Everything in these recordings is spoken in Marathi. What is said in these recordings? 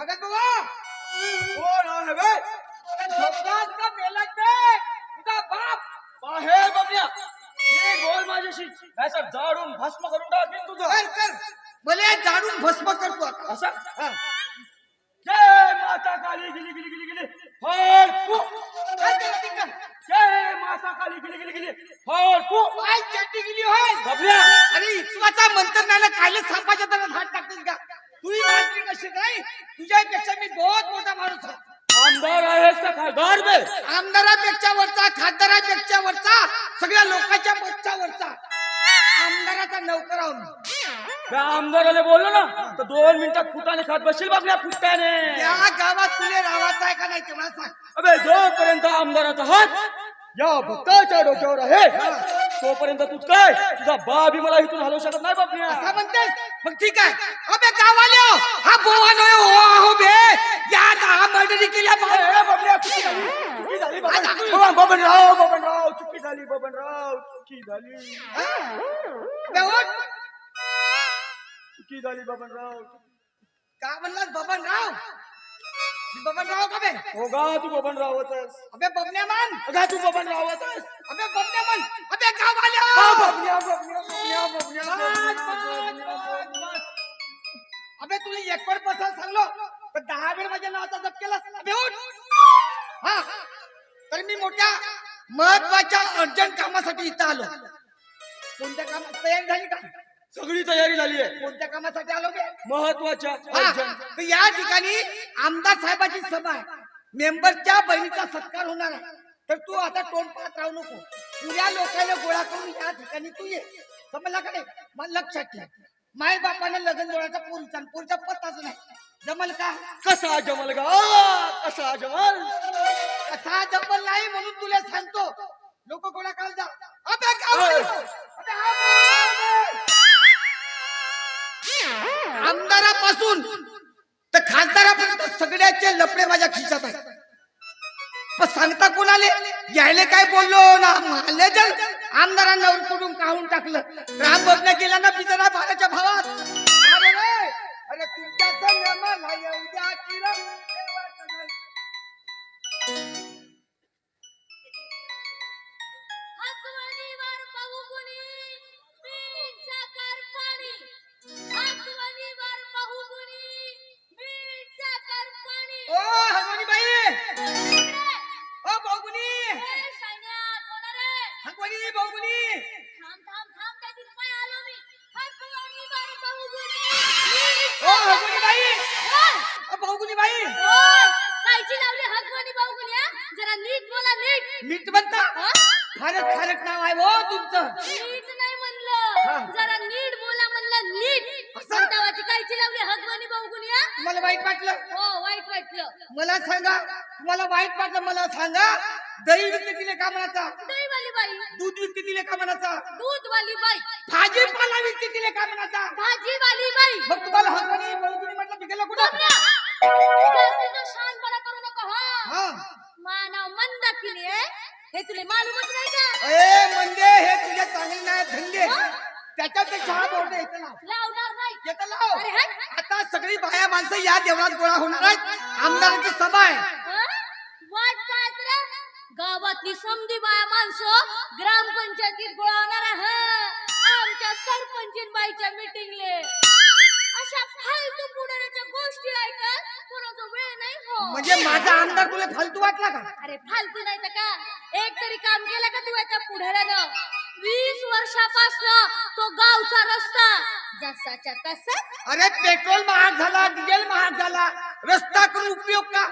भगत बाबा कोण आहे बे झोपलास का मेलात बे तुझा बाप! आहे बबल्या हे बोल माझ्याशी! नाहीतर जाडून भस्म करून टाकीन तुझं! कर कर! भले जाणून भस्म करतो आता. असं? हा. जय माता काली गिली गिली गिली गिली! फळ तू काय ते ते कर. जय माता काली गिली गिली गिली! फळ तू काय चट्टी गेली होय! बबल्या अरे इस्वाचा मंत्र नाही कायले सापाच्या तर हात तू ही कशी काय तुझ्यापेक्षा मी बहुत मोठा माणूस आहे. आमदार आहेस का खासदार बे? आमदारापेक्षा वरचा खासदारापेक्षा वरचा सगळ्या लोकांच्या पेक्षा वरचा. आमदाराचा नौकर आहो मी. त्या आमदाराला बोललो ना तर दोन मिनिटात फुटाने खात बसशील बबल्या फुटण्याने या गावात तुले राहायचं आहे का नाही ते मला सांग. अबे जोपर्यंत आमदाराचा हात या भक्ताच्या डोक्यावर आहे तोपर्यंत तूच काय तुझा बाबी मला इथून हलवू शकत नाही बाबल्या म्हणतेस? मग ठीक आहे. अबे गावाले हो. हा बोवा नये हो हो बे. या दहा मर्डरी केल्या ए, ए, बबल्या, चुकी झाली, चुकी झाली, बबन- बबन- बबनराव बबनराव चुकी झाली बबनराव चुकी झाली. बे उठ. चुकी झाली बबनराव का म्हणलास बबनराव? मी बबनराव का बे? हो तू बबनरावच आहेस अबे बबन्या मान गा तू बबनरावच आहेस अबे बबन्या मान अबे गावाले हा. बबन्या, बबन्या, बबन्या, बबन्या, बस, बबन्या, बस, बबन्या, बस, बस. अबे तुला एक वेळ बसायला सांगलो. तर दहा वेळ माझ्या नावाचा जप केलास. अबे उठ! हा. तर मी मोठ्या महत्त्वाच्या अर्जंट कामासाठी इथं आलो. कोणत्या कामात तयारी झाली का? सगळी तयारी झाली आहे. कोणत्या कामासाठी आलो बे महत्त्वाच्या हा. तर या ठिकाणी आमदार साहेबाची सभा आहे. मेंबरच्या बहिणीचा सत्कार होणार आहे. तर तू आता तोंड पाहत राहू नको. पुऱ्या लोकांना गोळा करून या ठिकाणी तू ये. समजला का नाही? मला लक्षात ठेव. माय बापानं लग्न जोडायचा पोरीचा आणि पोरीचा पत्ताच नाही. जमल का? कसा जमल गा? कसा जमल? कसा जमल नाही म्हणून तुला सांगतो. लोक गोळा करायला जा. अबे गावाला. अबे आबे. आमदारापासून तर खासदारापर्यंत सगळ्याचे लपडे माझ्या खिशात आहेत. पण सांगता कोणाले? यायले काय बोललो ना? मारले जर आमदारांना उरकडून काढून टाकलं. राम बघण्या गेला ना बिचारा बाळाच्या भावात? अरे तुमच्या बहुगुणी, हा? जरा नीट बोला नीट. मीठ म्हणता? हा? फारच फारच नाव आहे हो तुमचं. नीट नाही हा. म्हणलं जरा नीट बोला म्हणलं नीट. असं? संतावाची कायची लावली हगवणी बहुगुणी हा? मला वाईट वाटलं? हो वाईट वाटलं. मला सांगा तुम्हाला वाईट वाटलं मला सांगा. दही विकत दिले का म्हणाचा दहीवाली बाई. दूध विकत दिले का म्हणाचा दूधवाली बाई. भाजीपाला विकत दिले का म्हणाचा भाजीवाली बाई. मग तुम्हाला हगवणी तुला मालूमच नाही का? ए म्हणजे हे तुझे चांगले नाही धंदे त्याच्यापेक्षा हा बोर्ड येतं लाव. लावणार नाही. येतं लाव. अरे हट. आता सगळी बाया माणसं या देवळात गोळा होणार आहेत. आमदारांची सभा आहे. हं? वाट काय तर गावातली समधी बाया माणसं ग्रामपंचायतीत गोळा होणार आहे. आमच्या सरपंचीन बाईच्या मीटिंगले अशा फालतू पुढाऱ्याच्या गोष्टी ऐकत हो म्हणजे माझा आमदार तुला फालतू वाटला का? अरे फालतू नाही तर का? एक तरी काम केलं का तू त्या पुढाऱ्यानं? वीस वर्षापासनं तो गावचा रस्ता. जसाच्या तसा अरे पेट्रोल महाग झाला डिझेल महाग झाला. रस्ता करून उपयोग का?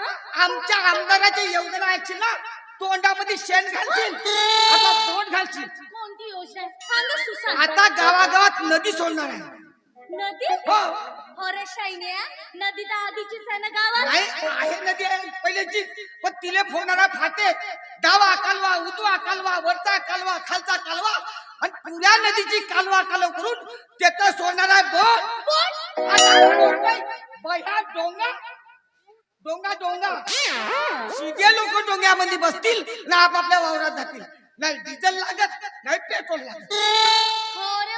आमच्या आमदाराच्या योजना ऐकशील ना तोंडामध्ये शेण घालशील. आता बोट घालशील. कोणती योजना आता गावागावात नदी सोडणार आहे. नदी? हो. अरे शाईन्या नदी तर आधीचीच आहे ना गावात नाही आहे नदी आहे पहिल्याची पण तिले फोनाला फाटे. डावा कालवा उजवा कालवा वरचा कालवा खालचा कालवा. आणि पुऱ्या नदीची कालवा कालव करून त्याचं सोडणारा बोट. आता बह्या डोंगा. डोंगा डोंगा. सीधे लोक डोंग्यामध्ये बसतील ना आपापल्या वावरात जातील. नाही डिझेल लागत नाही पेट्रोल लागत.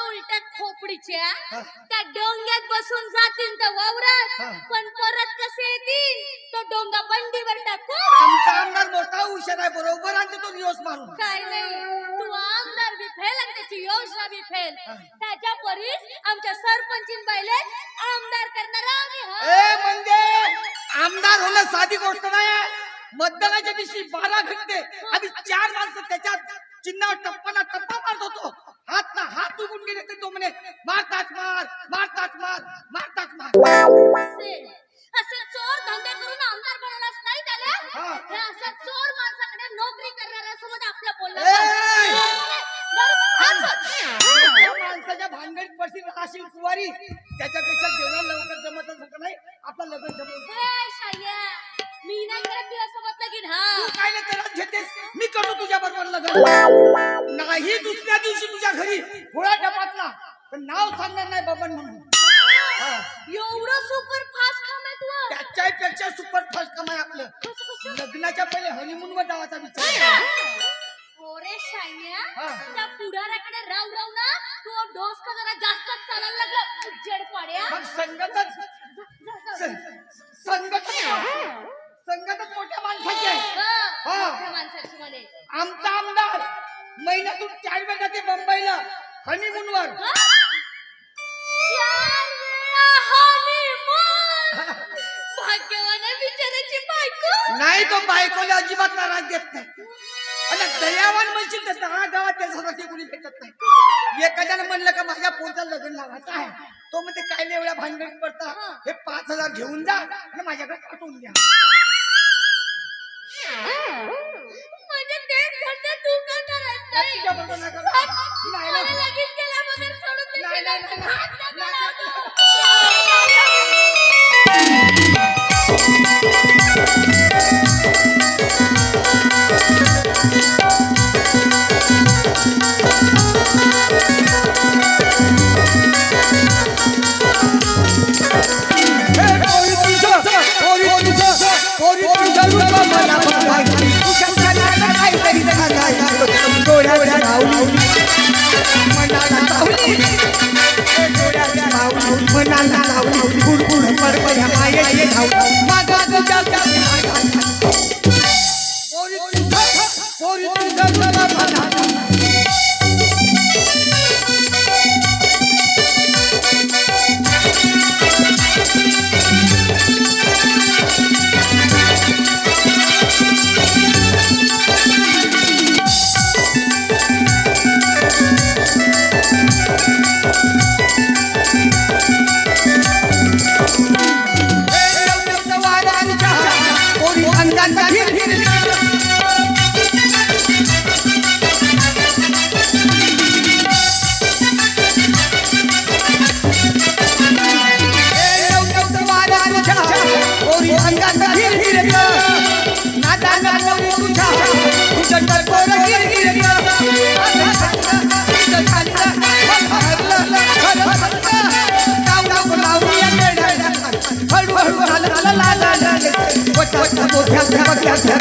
उलट्या खोपडीच्या. त्या डोंग्यात बसून जातील तर वावरात हा. पण परत कसे येतील? टाकू. आमचा आमदार मोठा हुशार आहे बरोबर आणतो तो दिवस मारून. काय नाही. तू आमदार बी फेल आणि त्याची योजना बी फेल. त्याच्या परीस आमच्या सरपंचीन बाईले आमदार करणार आम्ही हं. ए म्हणजे आमदार होणं साधी गोष्ट नाही. मतदानाच्या दिवशी बारा घंटे आम्ही चार माणसं त्याच्यात चिन्हावर टप्पाला टप्पा मारत होतो हात ना हात दुखून गेले तर तो म्हणे मारताच मार मारताच मार मारताच मार असे असे चोर धंदे करून आमदार बनवलाच नाही त्याला हा. अशा चोर माणसाकडे नोकरी करणाऱ्यासोबत आपलं बोलणं ए! चालतं. बरोबर, हात सोड. त्या माणसाच्या भानगडीत पडशील राहशील कुवारी त्याच्यापेक्षा जेवढं लवकर जमत असं नाही आपलं लग्न जमत मी नाही करत तुझ्यासोबत लगीन हा तू काय मी करतो तुझ्या बरोबर लग्न. नाही दुसऱ्या दिवशी तुझ्या घरी घोडा टपातला पण नाव सांगणार नाही बबन. म्हणून. एवढं सुपर फास्ट काम आहे तुझं. त्याच्यापेक्षा सुपर फास्ट कमाय आपलं. कसं कसं? लग्नाच्या पहिले हनीमून वर जावाचा विचार. आहे. ओरे शायन्या हा. त्या पुढाऱ्याकडे राव राव ना तू डोस का जरा जास्तच चालायला लागला. उज्जड पाड्या. मग संगतच स- संगतच मोठ्या माणसाची आहे. हा, हा. मोठ्या माणसाची आमचा आमदार महिन्यातून चार वेळा ते मुंबईला हनीमून वर हा? चार वेळा honeymoon. भाग्यवान आहे बिचाऱ्याची बायको? नाही तो बायकोला अजिबात नाराज देत नाही. आणि दयावान म्हणशील तर दहा गावात त्याच्यासाठी कोणी भेटत नाही. एखाद्याने म्हणलं का माझ्या पोरचं लग्न लावायचं आहे. तो म्हणते काय नाही एवढ्या भानगडीत पडता? हे पाच हजार घेऊन जा आणि माझ्याकडे पाठवून द्या. म्हणजे तेच धंदे तू का करत नाही तुझ्याबरोबर नाही करत. नाही, मला नाही. लगीन केल्या बगैर सोडून नाही, देशील नाही, ना? नाही, हात नाही, नको नाही,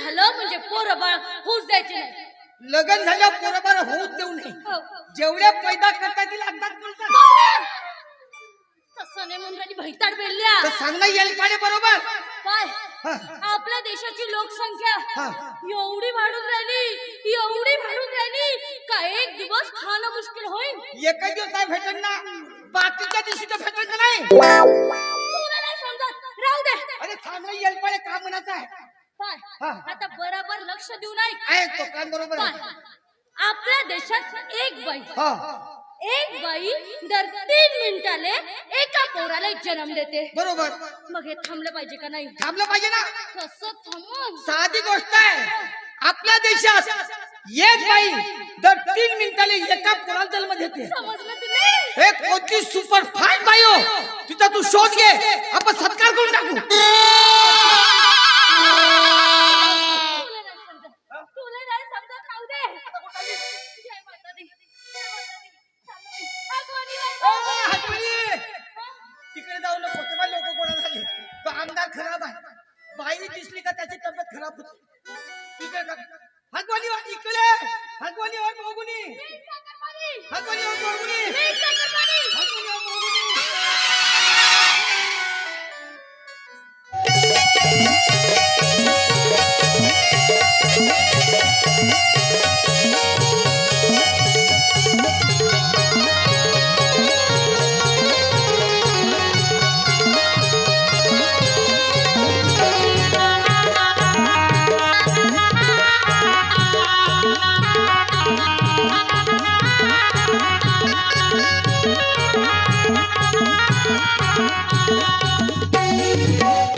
झालं म्हणजे पोरं बाळ होऊच द्यायचे नाही. लग्न झालं बरोबर होऊच देऊ नये. हो. जेवढे पैदा करता येतील अंदाज बोलतात. तसं नाही राहिली भैताड बेल्ल्या तर सांगणं येईल पाहिजे बरोबर. काय? हा. आपल्या देशाची लोकसंख्या हा. एवढी वाढून राहिली एवढी वाढून राहिली का एक दिवस खाणं मुश्किल होईल? एकच दिवस नाही भेटत ना बाकीच्या दिवशी तर भेटत नाही. तुला नाही समजत. राहू दे. अरे सांगणं येईल पाहिजे का म्हणायचं आहे? हा. आता बरोबर लक्ष देऊ नाही. आहे तो कान बरोबर पाय आहे आपल्या देशात एक बाई. हा. एक बाई दर तीन मिनिटाले एका पोराला जन्म देते. बरोबर. मग हे थांबलं पाहिजे का नाही? थांबलं पाहिजे ना. कसं थांबून. साधी गोष्ट आहे. आपल्या देशात एक बाई दर तीन मिनिटाला एका पोराला जन्म देते. समजलं हे कोणती सुपर फास्ट बाई हो? तिचा तू शोध घे. आपण सत्कार करून टाकू. घरात आहे बाई दिसली का त्याची तब्येत खराब होती. इकडे हगवली हो, इकडे. हगवली हगवली हगवली हगवली